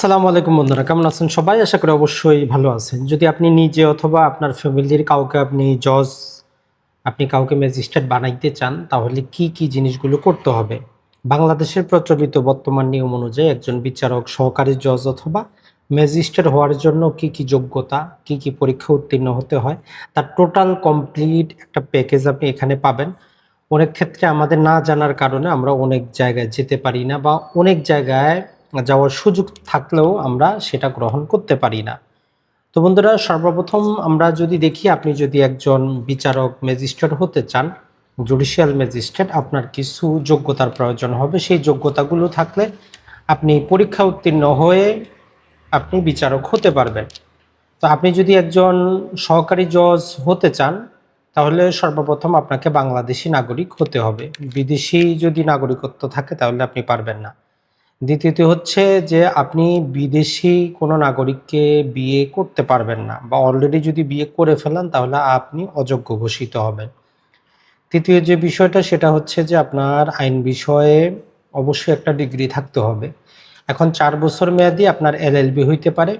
আসসালামু আলাইকুম বন্ধুরা, কেমন আছেন সবাই? আশা করি অবশ্যই ভালো আছেন। যদি আপনি নিজে অথবা আপনার ফ্যামিলির কাউকে আপনি জজ, আপনি কাউকে ম্যাজিস্ট্রেট বানাইতে চান, তাহলে কি কি জিনিসগুলো করতে হবে? বাংলাদেশের প্রচলিত বর্তমান নিয়ম অনুযায়ী একজন বিচারক, সহকারী জজ অথবা ম্যাজিস্ট্রেট হওয়ার জন্য কি কি যোগ্যতা, কি কি পরীক্ষা উত্তীর্ণ হতে হয়, তার টোটাল কমপ্লিট একটা প্যাকেজ আপনি এখানে পাবেন। অনেক ক্ষেত্রে আমাদের না জানার কারণে আমরা অনেক জায়গায় যেতে পারি না বা অনেক জায়গায় যাওয়ার সুযোগ থাকলেও আমরা সেটা গ্রহণ করতে পারি না। তো বন্ধুরা, সর্বপ্রথম আমরা যদি দেখি, আপনি যদি একজন বিচারক, ম্যাজিস্ট্রেট হতে চান, জুডিশিয়াল ম্যাজিস্ট্রেট, আপনার কিছু যোগ্যতার প্রয়োজন হবে। সেই যোগ্যতাগুলো থাকলে আপনি পরীক্ষা উত্তীর্ণ হয়ে আপনি বিচারক হতে পারবেন। তো আপনি যদি একজন সহকারী জজ হতে চান, তাহলে সর্বপ্রথম আপনাকে বাংলাদেশি নাগরিক হতে হবে। বিদেশি যদি নাগরিকত্ব থাকে, তাহলে আপনি পারবেন না। দ্বিতীয়ত হচ্ছে যে আপনি বিদেশি কোনো নাগরিককে বিয়ে করতে পারবেন না বা অলরেডি যদি বিয়ে করে ফেলেন তাহলে আপনি অযোগ্য ঘোষিত হবেন। তৃতীয় যে বিষয়টা সেটা হচ্ছে যে আপনার আইন বিষয়ে অবশ্যই একটা ডিগ্রি থাকতে হবে। এখন চার বছর মেয়াদি আপনার এলএলবি হইতে পারে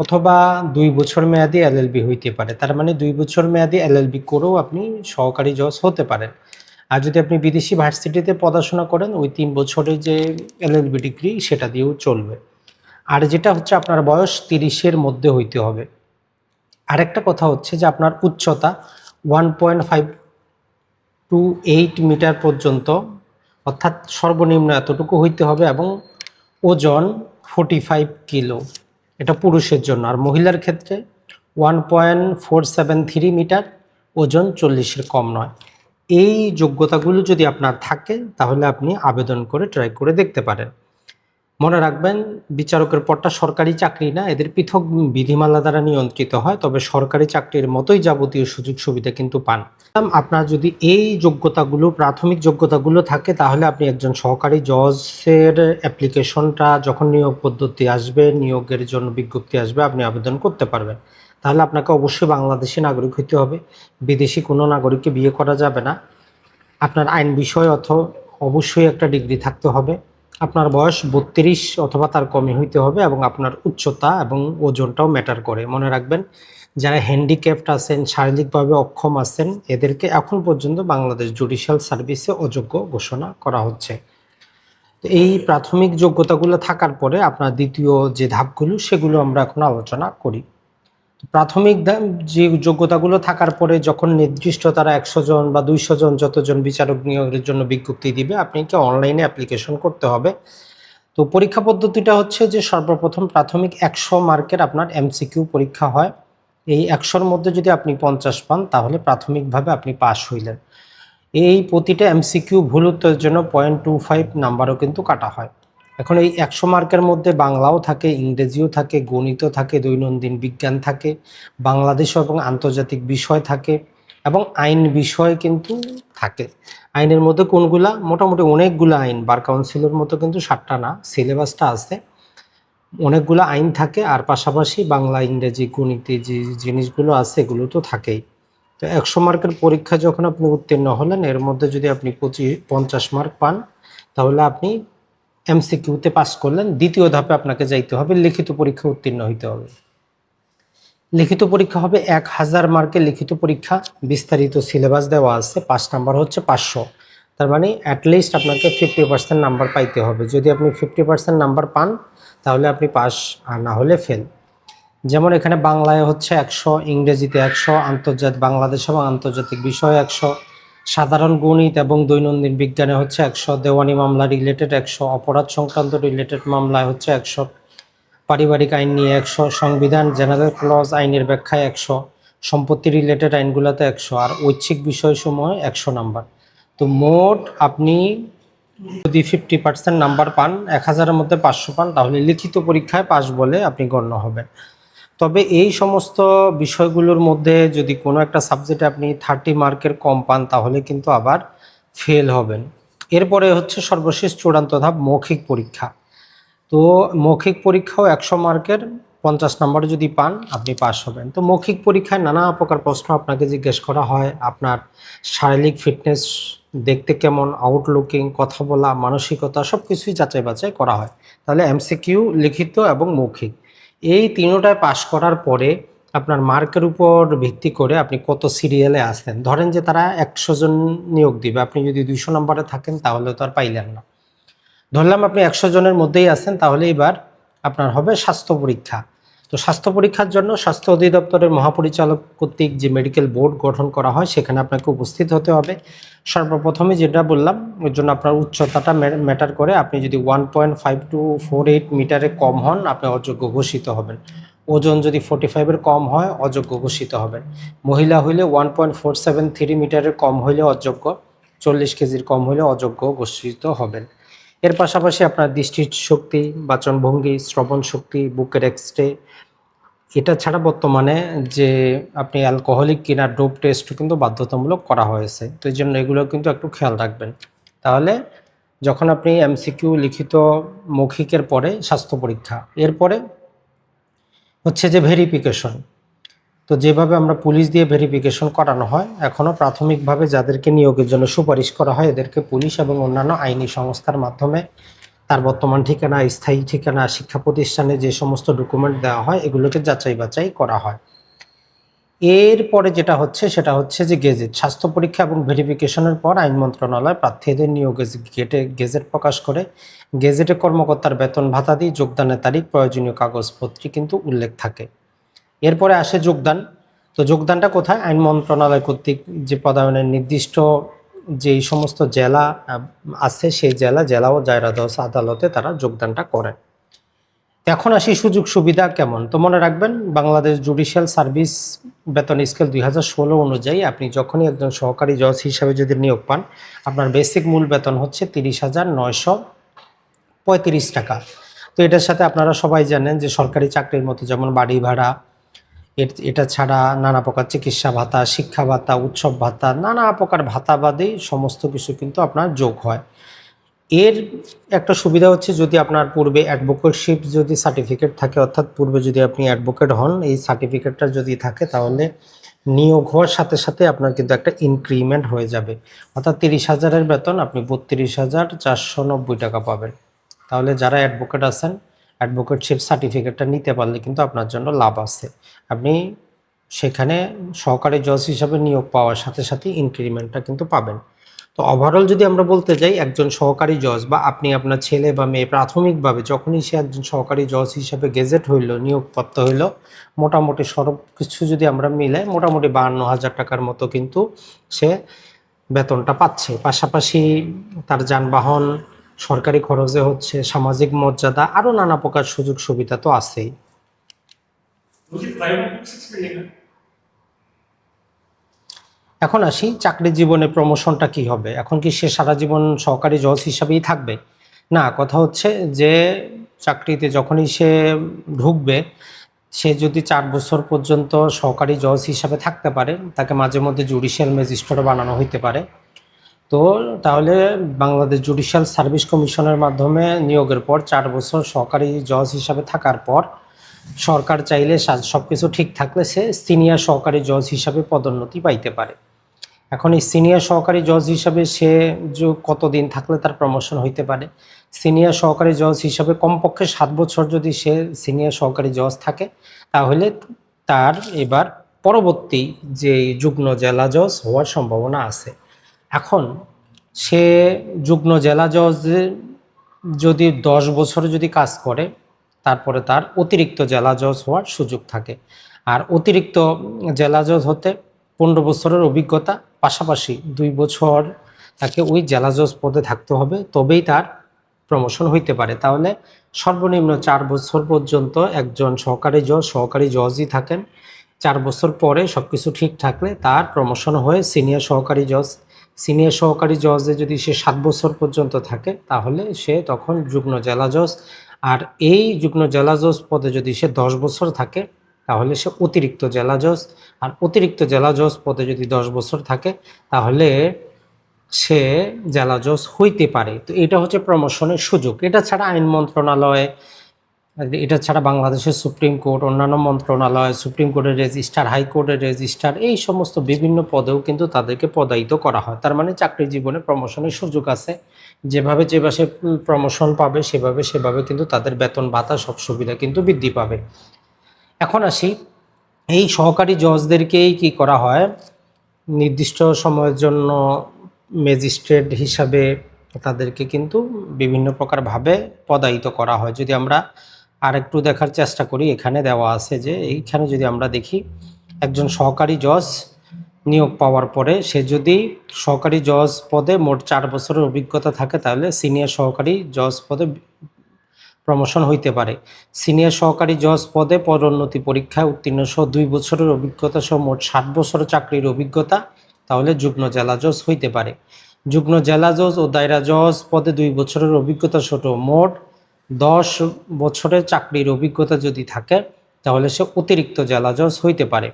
অথবা দুই বছর মেয়াদি এলএলবি হইতে পারে। তার মানে দুই বছর মেয়াদি এলএলবি করেও আপনি সহকারী জজ হতে পারেন। আর যদি আপনি বিদেশি ভার্সিটিতে পড়াশোনা করেন, ওই তিন বছরের যে এলএলবি ডিগ্রি সেটা দিয়েও চলবে। আর যেটা হচ্ছে আপনার বয়স তিরিশের মধ্যে হইতে হবে। আরেকটা কথা হচ্ছে যে আপনার উচ্চতা one point five two eight metre পর্যন্ত, অর্থাৎ সর্বনিম্ন এতটুকু হইতে হবে এবং ওজন ফোর্টি ফাইভ কিলো। এটা পুরুষের জন্য। আর মহিলার ক্ষেত্রে one point four seven three metre, ওজন চল্লিশের কম নয়। এই যোগ্যতাগুলো যদি আপনার থাকে, তাহলে আপনি আবেদন করে ট্রাই করে দেখতে পারেন। মনে রাখবেন, বিচারকের পদটা সরকারি চাকরি না, এদের পৃথক বিধিমালা দ্বারা নিয়ন্ত্রিত হয়, তবে সরকারি চাকরির মতোই যাবতীয় সুযোগ সুবিধা কিন্তু পান। আপনার যদি এই যোগ্যতাগুলো, প্রাথমিক যোগ্যতাগুলো থাকে, তাহলে আপনি একজন সহকারী জজের অ্যাপ্লিকেশনটা যখন নিয়োগ পদ্ধতি আসবে, নিয়োগের জন্য বিজ্ঞপ্তি আসবে, আপনি আবেদন করতে পারবেন। তাহলে আপনাকে অবশ্যই বাংলাদেশি নাগরিক হইতে হবে। বিদেশি কোনো নাগরিককে বিয়ে করা যাবে না। আপনার আইন বিষয় অথ অবশ্যই একটা ডিগ্রি থাকতে হবে। আপনার বয়স বত্রিশ অথবা তার কমে হইতে হবে এবং আপনার উচ্চতা এবং ওজনটাও ম্যাটার করে। মনে রাখবেন, যারা হ্যান্ডিক্যাপ্ট আছেন, শারীরিকভাবে অক্ষম আছেন, এদেরকে এখন পর্যন্ত বাংলাদেশ জুডিশিয়াল সার্ভিসে অযোগ্য ঘোষণা করা হচ্ছে। তো এই প্রাথমিক যোগ্যতাগুলো থাকার পরে আপনার দ্বিতীয় যে ধাপগুলো, সেগুলো আমরা এখন আলোচনা করি। প্রাথমিক যে যোগ্যতাগুলো থাকার পরে যখন নির্দিষ্ট তারা একশো জন বা দুইশো জন যতজন বিচারক নিয়োগের জন্য বিজ্ঞপ্তি দিবে, আপনাকে অনলাইনে অ্যাপ্লিকেশন করতে হবে। তো পরীক্ষা পদ্ধতিটা হচ্ছে যে সর্বপ্রথম প্রাথমিক একশো মার্কের আপনার এমসিকিউ পরীক্ষা হয়। এই একশোর মধ্যে যদি আপনি পঞ্চাশ পান, তাহলে প্রাথমিকভাবে আপনি পাস হইলেন। এই প্রতিটা এমসিকিউ ভুল উত্তরের জন্য পয়েন্ট টু ফাইভ নাম্বারও কিন্তু কাটা হয়। এখন এই একশো মার্কের মধ্যে বাংলাও থাকে, ইংরেজিও থাকে গণিত থাকে, দৈনন্দিন বিজ্ঞান থাকে বাংলাদেশ এবং আন্তর্জাতিক বিষয় থাকে এবং আইন বিষয় কিন্তু থাকে। আইনের মধ্যে কোনগুলা? মোটামুটি অনেকগুলো আইন, বার কাউন্সিলের মতো কিন্তু সাতটা না, সিলেবাসটা আছে। অনেকগুলো আইন থাকে আর পাশাপাশি বাংলা, ইংরেজি, গণিতে যে জিনিসগুলো আছে এগুলো তো থাকেই। তো একশো মার্কের পরীক্ষা যখন আপনি উত্তীর্ণ হলেন, এর মধ্যে যদি আপনি পঁচিশ, পঞ্চাশ মার্ক পান, তাহলে আপনি এমসিকিউতে পাস করলেন, দ্বিতীয় ধাপে আপনাকে যাইতে হবে, লিখিত পরীক্ষা উত্তীর্ণ হইতে হবে। লিখিত পরীক্ষা হবে এক হাজার মার্কের লিখিত পরীক্ষা, বিস্তারিত সিলেবাস দেওয়া আছে, পাঁচ নাম্বার হচ্ছে পাঁচশো। তার মানে অ্যাটলিস্ট আপনাকে ফিফটি পার্সেন্ট নাম্বার পাইতে হবে। যদি আপনি ফিফটি পার্সেন্ট নাম্বার পান, তাহলে আপনি পাস, আর না হলে ফেল যেমন এখানে বাংলায় হচ্ছে একশো, ইংরেজিতে একশো, আন্তর্জাতিক, বাংলাদেশ এবং আন্তর্জাতিক বিষয় একশো। সাধারণ গণিত এবং দৈনন্দিন বিজ্ঞানে হচ্ছে একশো দেওয়ানি মামলা রিলেটেড একশো অপরাধ সংক্রান্ত রিলেটেড মামলায় হচ্ছে একশো পারিবারিক আইন নিয়ে, একশো সংবিধান জেনারেল ক্লজ আইনের ব্যাখ্যায় একশো, সম্পত্তি রিলেটেড আইনগুলোতে একশো, আর ঐচ্ছিক বিষয়সমূহ একশো নাম্বার। তো মোট আপনি যদি ফিফটি পার্সেন্ট নাম্বার পান, এক হাজারের মধ্যে পাঁচশো পান, তাহলে লিখিত পরীক্ষায় পাস বলে আপনি গণ্য হবেন। তবে এই সমস্ত বিষয়গুলোর মধ্যে যদি কোনো একটা সাবজেক্টে আপনি থার্টি মার্কের কম পান, তাহলে কিন্তু আবার ফেল হবেন। এরপরে হচ্ছে সর্বশেষ চূড়ান্ত ধাপ, মৌখিক পরীক্ষা। তো মৌখিক পরীক্ষাও একশো মার্কের পঞ্চাশ নম্বর যদি পান, আপনি পাস হবেন। তো মৌখিক পরীক্ষায় নানা প্রকার প্রশ্ন আপনাকে জিজ্ঞেস করা হয়, আপনার শারীরিক ফিটনেস দেখতে কেমন আউটলুকিং কথা বলা, মানসিকতা সব কিছুই যাচাই বাছাই করা হয়। তাহলে এমসিকিউ লিখিত এবং মৌখিক। এই তিনোটায় পাশ করার পরে আপনার মার্কের উপর ভিত্তি করে আপনি কত সিরিয়ালে আসতেন? ধরেন যে তারা একশো জন নিয়োগ দিবে, আপনি যদি দুইশো নম্বরে থাকেন তাহলে তো আর পাইলেন না। ধরলাম আপনি একশো জনের মধ্যেই আসেন তাহলে এবার আপনার হবে স্বাস্থ্য পরীক্ষা। তো স্বাস্থ্য পরীক্ষার জন্য স্বাস্থ্য অধিদপ্তরের মহাপরিচালক কর্তৃক যে মেডিকেল বোর্ড গঠন করা হয়, সেখানে আপনাকে উপস্থিত হতে হবে। সর্বপ্রথমে যেটা বললাম, ওর জন্য আপনার উচ্চতাটা ম্যাটার করে আপনি যদি one point five two four eight মিটারে কম হন, আপনি অযোগ্য ঘোষিত হবেন। ওজন যদি ফোর্টি ফাইভের কম হয়, অযোগ্য ঘোষিত হবেন। মহিলা হইলে one point four seven three মিটারের কম হইলে অযোগ্য, চল্লিশ কেজির কম হইলে অযোগ্য ঘোষিত হবেন। এর পাশাপাশি আপনার দৃষ্টির শক্তি, বাচনভঙ্গি, শ্রবণ শক্তি, বুকের এক্সরে এটা ছাড়া বর্তমানে যে আপনি অ্যালকোহলিক কিনা ডোপ টেস্ট কিন্তু বাধ্যতামূলক করা হয়েছে। তো এই জন্য এগুলো কিন্তু একটু খেয়াল রাখবেন। তাহলে যখন আপনি এমসিকিউ লিখিত মৌখিকের পরে স্বাস্থ্য পরীক্ষা, এরপরে হচ্ছে যে ভেরিফিকেশন তো যেভাবে আমরা পুলিশ দিয়ে ভেরিফিকেশন করানো হয় এখনও প্রাথমিকভাবে যাদেরকে নিয়োগের জন্য সুপারিশ করা হয়, এদেরকে পুলিশ এবং অন্যান্য আইনি সংস্থার মাধ্যমে তার বর্তমান ঠিকানা, স্থায়ী ঠিকানা, শিক্ষা প্রতিষ্ঠানে যে সমস্ত ডকুমেন্ট দেওয়া হয়, এগুলোকে যাচাই বাছাই করা হয়। এরপরে যেটা হচ্ছে, সেটা হচ্ছে যে গেজেট, স্বাস্থ্য পরীক্ষা এবং ভেরিফিকেশনের পর আইন মন্ত্রণালয় প্রার্থীদের নিয়োগে গেটে গেজেট প্রকাশ করে, গেজেটে কর্মকর্তার বেতন ভাতা দিয়ে যোগদানের তারিখ, প্রয়োজনীয় কাগজপত্রে কিন্তু উল্লেখ থাকে। এরপরে আসে যোগদান। তো যোগদানটা কোথায়? আইন মন্ত্রণালয় কর্তৃক যে পদায়নের নির্দিষ্ট যেই সমস্ত জেলা আছে, সেই জেলা জেলা ও জায়রাদস আদালতে তারা যোগদানটা করেন। এখন আসি সুযোগ সুবিধা কেমন? তো মনে রাখবেন, বাংলাদেশ জুডিশিয়াল সার্ভিস বেতন স্কেল দুই হাজার ষোলো অনুযায়ী আপনি যখনই একজন সহকারী জজ হিসাবে যদি নিয়োগ পান, আপনার বেসিক মূল বেতন হচ্ছে তিরিশ হাজার নয়শো পঁয়ত্রিশ টাকা। তো এটার সাথে আপনারা সবাই জানেন যে সরকারি চাকরির মতো যেমন বাড়ি ভাড়া এটা ছাড়া নানা প্রকার চিকিৎসা ভাতা, শিক্ষা ভাতা, উৎসব ভাতা, নানা প্রকার ভাতা বাদে সমস্ত কিছু কিন্তু আপনার যোগ হয়। এর একটা সুবিধা হচ্ছে যদি আপনার পূর্বে অ্যাডভোকেটশিপ যদি সার্টিফিকেট থাকে, অর্থাৎ পূর্বে যদি আপনি অ্যাডভোকেট হন, এই সার্টিফিকেটটা যদি থাকে, তাহলে নিয়োগ হওয়ার সাথে সাথে আপনার কিন্তু একটা ইনক্রিমেন্ট হয়ে যাবে। অর্থাৎ তিরিশ হাজারের বেতন আপনি বত্রিশ হাজার চারশো নব্বই টাকা পাবেন। তাহলে যারা অ্যাডভোকেট আছেন অ্যাডভোকেটশিপ সার্টিফিকেটটা নিতে পারলে কিন্তু আপনার জন্য লাভ আছে। আপনি সেখানে সহকারী জজ হিসাবে নিয়োগ পাওয়ার সাথে সাথে ইনক্রিমেন্টটা কিন্তু পাবেন। তো ওভারঅল যদি আমরা বলতে যাই, একজন সহকারী জজ বা আপনি আপনার ছেলে বা মেয়ে প্রাথমিকভাবে যখনই সে একজন সহকারী জজ হিসাবে গেজেট হইল, নিয়োগপ্রাপ্ত হইল, মোটামুটি সব কিছু যদি আমরা মিলাই মোটামুটি বাহান্ন হাজার টাকার মতো কিন্তু সে বেতনটা পাচ্ছে। পাশাপাশি তার যানবাহন সরকারি খরচে হচ্ছে সামাজিক মর্যাদা আরও নানা প্রকার সুযোগ সুবিধা তো আছেই। এখন আসি চাকরি জীবনে প্রমোশনটা কি হবে? এখন কি সে সারা জীবন সহকারী জজ হিসাবেই থাকবে? না কথা হচ্ছে যে চাকরিতে যখনই সে ঢুকবে সে যদি চার বছর পর্যন্ত সহকারী জজ হিসাবে থাকতে পারে তাকে মাঝে মধ্যে জুডিশিয়াল ম্যাজিস্ট্রেট বানানো হইতে পারে। তো তাহলে বাংলাদেশ জুডিশিয়াল সার্ভিস কমিশনের মাধ্যমে নিয়োগের পর চার বছর সহকারী জজ হিসাবে থাকার পর সরকার চাইলে সব কিছু ঠিক থাকলে সে সিনিয়র সহকারী জজ হিসাবে পদোন্নতি পাইতে পারে। এখন এই সিনিয়র সহকারী জজ হিসাবে সে কতদিন থাকলে তার প্রমোশন হইতে পারে? সিনিয়র সহকারী জজ হিসাবে কমপক্ষে সাত বছর যদি সে সিনিয়র সহকারী জজ থাকে, তাহলে তার এবার পরবর্তী যে যুগ্ম জেলা জজ হওয়ার সম্ভাবনা আছে। এখন সে যুগ্ম জেলা জজ যদি দশ বছর যদি কাজ করে, তারপরে তার অতিরিক্ত জেলা জজ হওয়ার সুযোগ থাকে। আর অতিরিক্ত জেলা জজ হতে পনেরো বছরের অভিজ্ঞতা, পাশাপাশি দুই বছর তাকে ওই জেলা জজ পদে থাকতে হবে, তবেই তার প্রমোশন হইতে পারে। তাহলে সর্বনিম্ন চার বছর পর্যন্ত একজন সহকারী জজ, সহকারী জজই থাকেন। চার বছর পরে সব কিছু ঠিক থাকলে তার প্রমোশন হয়ে সিনিয়র সহকারী জজ সিনিয়র সহকারী জজে যদি সে সাত বছর পর্যন্ত থাকে, তাহলে সে তখন যুগ্ম জেলা জজ। আর এই যুগ্ম জেলা জজ পদে যদি সে দশ বছর থাকে, তাহলে সে অতিরিক্ত জেলা জজ। আর অতিরিক্ত জেলা জজ পদে যদি দশ বছর থাকে, তাহলে সে জেলা জজ হইতে পারে। তো এটা হচ্ছে প্রমোশনের সুযোগ। এটা ছাড়া আইন মন্ত্রণালয় এটা ছাড়া বাংলাদেশের সুপ্রিম কোর্ট, অন্যান্য মন্ত্রণালয়, সুপ্রিম কোর্টের রেজিস্ট্রার হাইকোর্টের রেজিস্ট্রার, এই সমস্ত বিভিন্ন পদেও কিন্তু তাদেরকে পদায়িত করা হয়। তার মানে চাকরি জীবনে প্রমোশনের সুযোগ আছে। যেভাবে যেভাবে প্রমোশন পাবে, সেভাবে সেভাবে কিন্তু তাদের বেতন ভাতা সব সুবিধা কিন্তু বৃদ্ধি পাবে। এখন আসি, এই সহকারী জজদেরকেই কি করা হয়? নির্দিষ্ট সময়ের জন্য ম্যাজিস্ট্রেট হিসাবে তাদেরকে কিন্তু বিভিন্ন প্রকারভাবে পদায়িত করা হয়। যদি আমরা আরেকটু দেখার চেষ্টা করি। এখানে দেওয়া আছে যে, এইখানে যদি আমরা দেখি, একজন সহকারী জজ নিয়োগ পাওয়ার পরে সে যদি সহকারী জজ পদে মোট চার বছরের অভিজ্ঞতা থাকে, তাহলে সিনিয়র সহকারী জজ পদে প্রমোশন হইতে পারে। সিনিয়র সহকারী জজ পদে পদোন্নতি পরীক্ষায় উত্তীর্ণ, সহ দুই বছরের অভিজ্ঞতা, সহ মোট ষাট বছরের চাকরির অভিজ্ঞতা, তাহলে যুগ্ম জেলা জজ হইতে পারে। যুগ্ম জেলা জজ ও দায়রা জজ পদে দুই বছরের অভিজ্ঞতা ছোট মোট দশ বছরের চাকরির অভিজ্ঞতা যদি থাকে, তাহলে সে অতিরিক্ত জেলা জজ হইতে পারে।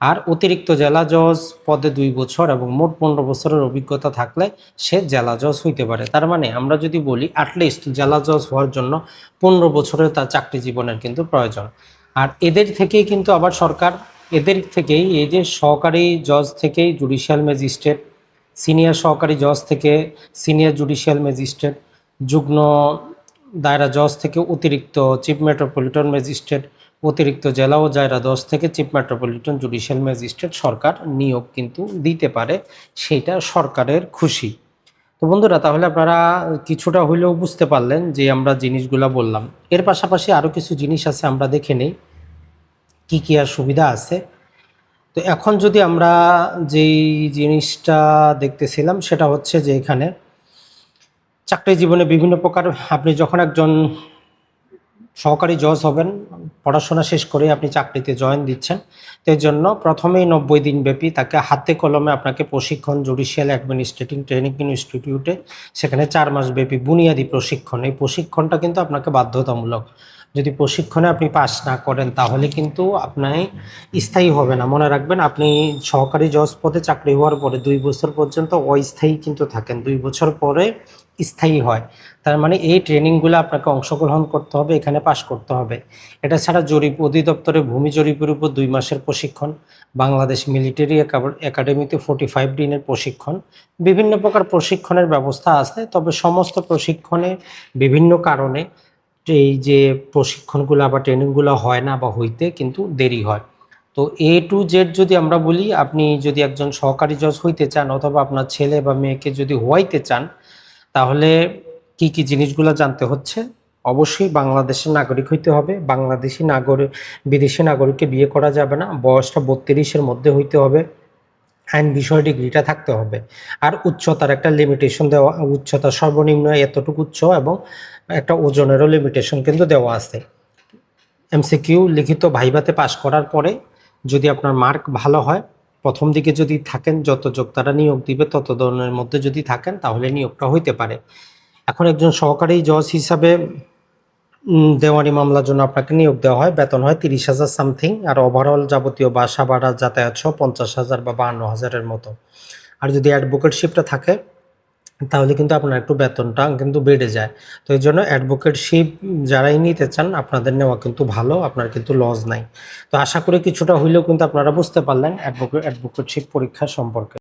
আর অতিরিক্ত জেলা জজ পদে দুই বছর এবং মোট পনেরো বছরের অভিজ্ঞতা থাকলে সে জেলা জজ হইতে পারে। তার মানে আমরা যদি বলি অ্যাটলিস্ট জেলা জজ হওয়ার জন্য পনেরো বছরের তার চাকরি জীবনের কিন্তু প্রয়োজন। আর এদের থেকেই কিন্তু আবার সরকার, এদের থেকেই এই যে সহকারী জজ থেকেই জুডিশিয়াল ম্যাজিস্ট্রেট সিনিয়র সহকারী জজ থেকে সিনিয়র জুডিশিয়াল ম্যাজিস্ট্রেট যুগ্ম দায়রা জজ থেকে অতিরিক্ত চিফ মেট্রোপলিটন ম্যাজিস্ট্রেট অতিরিক্ত জেলা ও দায়রা জজ থেকে চিফ মেট্রোপলিটন জুডিশিয়াল ম্যাজিস্ট্রেট সরকার নিয়োগ কিন্তু দিতে পারে, সেটা সরকারের খুশি। তো বন্ধুরা, তাহলে আপনারা কিছুটা হইলেও বুঝতে পারলেন যে আমরা জিনিসগুলো বললাম। এর পাশাপাশি আরও কিছু জিনিস আছে আমরা দেখে নেই, কী কী আর সুবিধা আছে। তো এখন যদি আমরা যেই জিনিসটা দেখতেছিলাম, সেটা হচ্ছে যে এখানে চাকরি জীবনে বিভিন্ন প্রকার, আপনি যখন একজন সহকারী জজ হবেন, পড়াশোনা শেষ করে আপনি চাকরিতে জয়েন দিচ্ছেন এই জন্য প্রথমেই নব্বই দিন ব্যাপী তাকে হাতে কলমে আপনাকে প্রশিক্ষণ, জুডিশিয়াল অ্যাডমিনিস্ট্রেটিং, ট্রেনিং ইনস্টিটিউটে সেখানে চার মাস ব্যাপী বুনিয়াদী প্রশিক্ষণ। এই প্রশিক্ষণটা কিন্তু আপনাকে বাধ্যতামূলক। যদি প্রশিক্ষণে আপনি পাস না করেন, তাহলে কিন্তু আপনি স্থায়ী হবে না। মনে রাখবেন, আপনি সহকারী জজ পদে চাকরি হওয়ার পরে দুই বছর পর্যন্ত অস্থায়ী কিন্তু থাকেন। দুই বছর পরে স্থায়ী হয়। তার মানে এই ট্রেনিংগুলো আপনাকে অংশগ্রহণ করতে হবে, এখানে পাশ করতে হবে। এটা ছাড়া জরিপ অধিদপ্তরে ভূমি জরিপের উপর দুই মাসের প্রশিক্ষণ, বাংলাদেশ মিলিটারি একাডেমিতে ফোর্টি ফাইভ দিনের প্রশিক্ষণ। বিভিন্ন প্রকার প্রশিক্ষণের ব্যবস্থা আছে, তবে সমস্ত প্রশিক্ষণে বিভিন্ন কারণে এই যে প্রশিক্ষণগুলো বা ট্রেনিংগুলো হয় না বা হইতে কিন্তু দেরি হয়। তো এ টু জেড যদি আমরা বলি, আপনি যদি একজন সহকারী জজ হইতে চান অথবা আপনার ছেলে বা মেয়েকে যদি হওয়াইতে চান তাহলে কি কি জিনিসগুলো জানতে হচ্ছে? অবশ্যই বাংলাদেশের নাগরিক হইতে হবে। বাংলাদেশি নাগরিক বিদেশি নাগরিককে বিয়ে করা যাবে না। বয়সটা বত্রিশের মধ্যে হইতে হবে। আইন বিষয় ডিগ্রিটা থাকতে হবে। আর উচ্চতার একটা লিমিটেশন দেওয়া উচ্চতা সর্বনিম্ন এতটুকু উচ্চ এবং একটা ওজনেরও লিমিটেশন কিন্তু দেওয়া আছে। এমসিকিউ লিখিত ভাইভাতে পাশ করার পরে যদি আপনার মার্ক ভালো হয় প্রথম দিকে যদি থাকেন, যত যোগ তারা নিয়োগ দিবে, তত ধরনের মধ্যে যদি থাকেন, তাহলে নিয়োগটা হইতে পারে। এখন একজন সহকারী জজ হিসাবে দেওয়ানি মামলার জন্য আপনাকে নিয়োগ দেওয়া হয়। বেতন হয় তিরিশ হাজার সামথিং, আর ওভারঅল যাবতীয় বাসা ভাড়া, যাতায়াত সহ পঞ্চাশ হাজার বা বাহান্ন হাজারের মতো। আর যদি অ্যাডভোকেটশিপটা থাকে তাহলে কিন্তু আপনার একটু বেতনটা কিন্তু বেড়ে যায়। তো এই জন্য অ্যাডভোকেটশিপ যারাই নিতে চান, আপনাদের নেওয়া কিন্তু ভালো, আপনার কিন্তু লস নাই। তো আশা করি কিছুটা হইলেও কিন্তু আপনারা বুঝতে পারলেন অ্যাডভোকেট অ্যাডভোকেটশিপ পরীক্ষা সম্পর্কে।